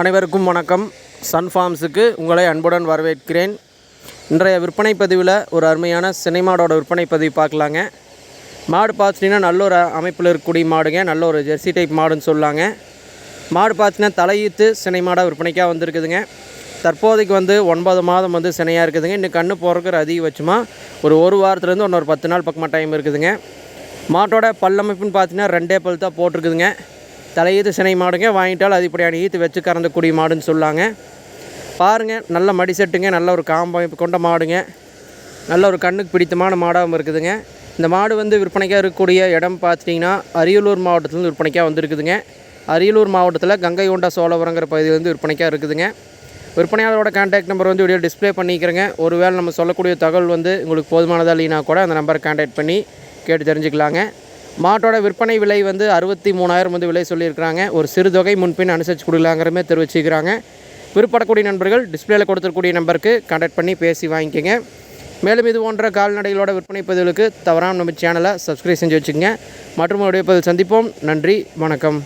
அனைவருக்கும் வணக்கம். சன் ஃபார்ம்ஸுக்கு உங்களை அன்புடன் வரவேற்கிறேன். இன்றைய விற்பனை பதிவில் ஒரு அருமையான சினிமாடோட விற்பனை பதிவு பார்க்கலாங்க. மாடு பார்த்துட்டிங்கன்னா நல்ல ஒரு அமைப்பில் இருக்கக்கூடிய மாடுங்க நல்ல ஒரு ஜெர்சி டைப் மாடுன்னு சொல்லாங்க. மாடு பார்த்தீங்கன்னா தலையீத்து சினைமாடாக விற்பனைக்காக வந்திருக்குதுங்க. தற்போதைக்கு வந்து ஒன்பது மாதம் வந்து சினையாக இருக்குதுங்க. இன்னும் கண்ணு போகிறக்கிற அதிகபட்சமாக ஒரு ஒரு வாரத்துலேருந்து ஒன்று ஒரு பத்து நாள் பக்கமாக டைம் இருக்குதுங்க. மாட்டோட பல்லமைப்புன்னு பார்த்தீங்கன்னா ரெண்டே பல் தான் போட்டிருக்குதுங்க. தலையீத்து சினை மாடுங்க வாங்கிட்டால் அதிகப்படியான ஈத்து வச்சு கறந்தக்கூடிய மாடுன்னு சொல்லாங்க. பாருங்கள் நல்ல மடி செட்டுங்க நல்ல ஒரு காம்பம் கொண்ட மாடுங்க. நல்ல ஒரு கண்ணுக்கு பிடித்தமான மாடாகவும் இருக்குதுங்க. இந்த மாடு வந்து விற்பனைக்காக இருக்கக்கூடிய இடம் பார்த்துட்டிங்கன்னா அரியலூர் மாவட்டத்துலேருந்து விற்பனைக்காக வந்திருக்குதுங்க. அரியலூர் மாவட்டத்தில் கங்கை கொண்டா சோழபுரங்கிற பகுதியில் வந்து விற்பனைக்காக இருக்குதுங்க. விற்பனையாளரோட கான்டாக்ட் நம்பர் வந்து வீடியோ டிஸ்ப்ளே பண்ணிக்கிறேங்க. ஒருவேளை நம்ம சொல்லக்கூடிய தகவல் வந்து உங்களுக்கு போதுமானதா இல்லைனா கூட அந்த நம்பரை கான்டாக்ட் பண்ணி கேட்டு தெரிஞ்சுக்கலாங்க. மாட்டோட விற்பனை விலை வந்து அறுபத்தி மூணாயிரம் வந்து விலை சொல்லியிருக்கிறாங்க. ஒரு சிறு தொகை முன்பின் அனுசரித்து கொடுக்கலாங்கிறமே தெரிவிச்சுக்கிறாங்க. விற்படக்கூடிய நண்பர்கள் டிஸ்பிளேல கொடுத்துருக்கூடிய நம்பருக்கு கான்டாக்ட் பண்ணி பேசி வாங்கிக்கோங்க. மேலும் இது போன்ற கால்நடைகளோட விற்பனை பதிவுகளுக்கு தவறாம நம்ம சேனலை சப்ஸ்கிரைப் செஞ்சு வச்சுக்கோங்க. மற்றும் உடைய பதிவு சந்திப்போம். நன்றி வணக்கம்.